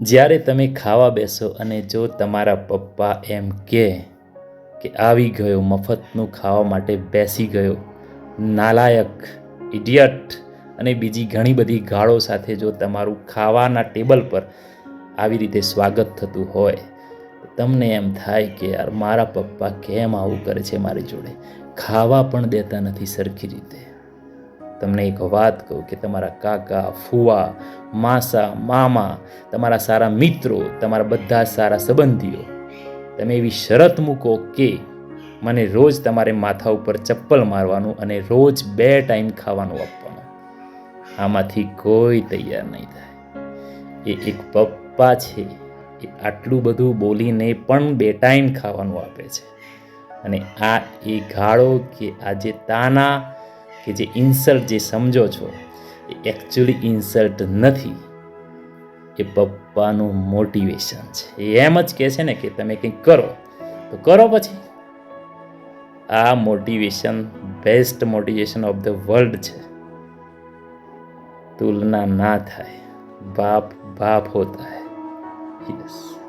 જ્યારે તમે ખાવા બેસો અને જો તમારા પપ્પા એમ કહે કે આવી ગયો, મફતનું ખાવા માટે બેસી ગયો, નાલાયક, ઇડિયટ અને બીજી ઘણી બધી ગાળો સાથે જો તમારું ખાવાના ટેબલ પર આવી રીતે સ્વાગત થતું હોય તમને એમ થાય કે યાર, મારા પપ્પા કેમ આવું કરે છે મારી જોડે? ખાવા પણ દેતા નથી સરખી રીતે. તમને એક વાત કહું કે તમારા કાકા, ફુવા, માસા, મામા, તમારા સારા મિત્રો, તમારા બધા સારા સંબંધીઓ, તમે એવી શરત મૂકો કે મને રોજ તમારે માથા ઉપર ચપ્પલ મારવાનું અને રોજ બે ટાઈમ ખાવાનું આપવાનું. આમાંથી કોઈ તૈયાર નહીં થાય. એ એક પપ્પા છે. એ આટલું બધું બોલીને પણ બે ટાઈમ ખાવાનું આપે છે. અને આ એ ગાળો કે આ જે તાના કે જે ઇન્સલ્ટ જે સમજો છો, એ એકચ્યુઅલી ઇન્સલ્ટ નથી. એ પપ્પાનું મોટિવેશન છે. એ એમ જ કહે છે ને કે તમે કંઈક કરો, તો કરો પછી. આ motivation best motivation of the world છે. તુલના ના થાય, બાપ બાપ હોતા હૈ. યસ